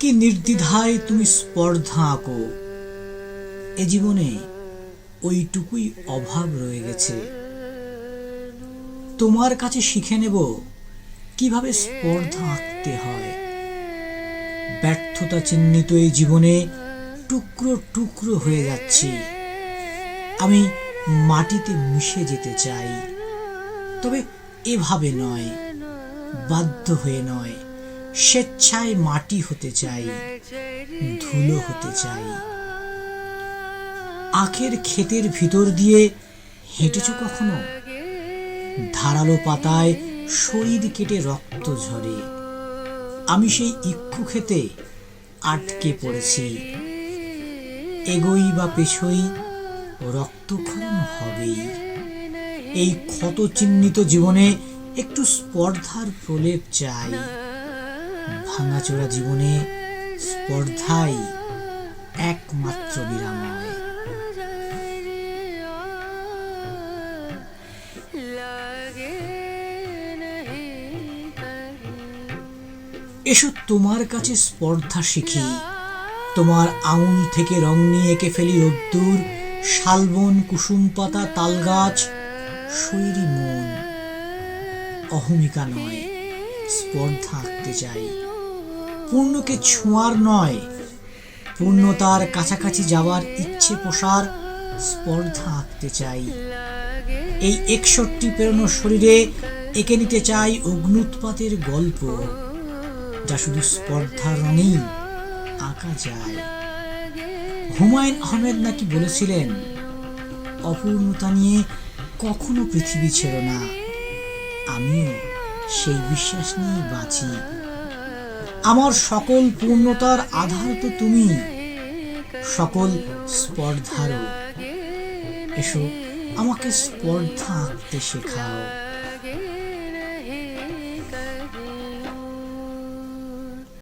কি নির্দ্বিধায় তুমি স্পর্ধা আঁকো? এ জীবনে ওইটুকুই অভাব রয়ে গেছে। তোমার কাছে শিখে নেব কীভাবে স্পর্ধা আঁকতে হয়। ব্যর্থতা চিহ্নিত এই জীবনে টুকরো টুকরো হয়ে যাচ্ছি। আমি মাটিতে মিশে যেতে চাই। তবে এভাবে নয়। বাধ্য হয়ে নয়। স্বেচ্ছায় মাটি হতে চাই, ধুলো হতে চাই। আখের ক্ষেতের ভিতর দিয়ে হেঁটেছ কখনো? ধারালো পাতায় শরীর কেটে রক্ত ঝরে। আমি সেই ইক্ষু খেতে আটকে পড়েছি। এগোই বা পেছই রক্তক্ষরণ হবেই। এই ক্ষত চিহ্নিত জীবনে একটু স্পর্ধার প্রলেপ চাই। ভাঙাচোরা জীবনে স্পর্ধাই একমাত্র বিরাময়। এসো তোমার কাছে স্পর্ধা শিখি। তোমার আউল থেকে রং নিয়ে এঁকে ফেলি রোদ্দুর, শালবন, কুসুম পাতা, তালগাছ শৈরি মন অহমিকা নয়, স্পর্ধা আঁকতে চাই। পূর্ণকে ছোঁয়ার নয়, পূর্ণতার কাছাকাছি যাওয়ার ইচ্ছে পোষার স্পর্ধা আঁকতে চাই। এই একষট্টি পেরোনো শরীরে এঁকে নিতে চাই অগ্নুৎপাতের গল্প, যা শুধু স্পর্ধার রঙেই আঁকা যায়। হুমায়ুন আহমেদ নাকি বলেছিলেন, অপূর্ণতা নিয়ে কখনো পৃথিবী ছিল না। আমিও সেই বিশ্বাস নিয়ে বাঁচি। আমার সকল পূর্ণতার আধার তো তুমি। সকল স্পর্ধারও। এসো, আমাকে স্পর্ধা আঁকতে শেখাও।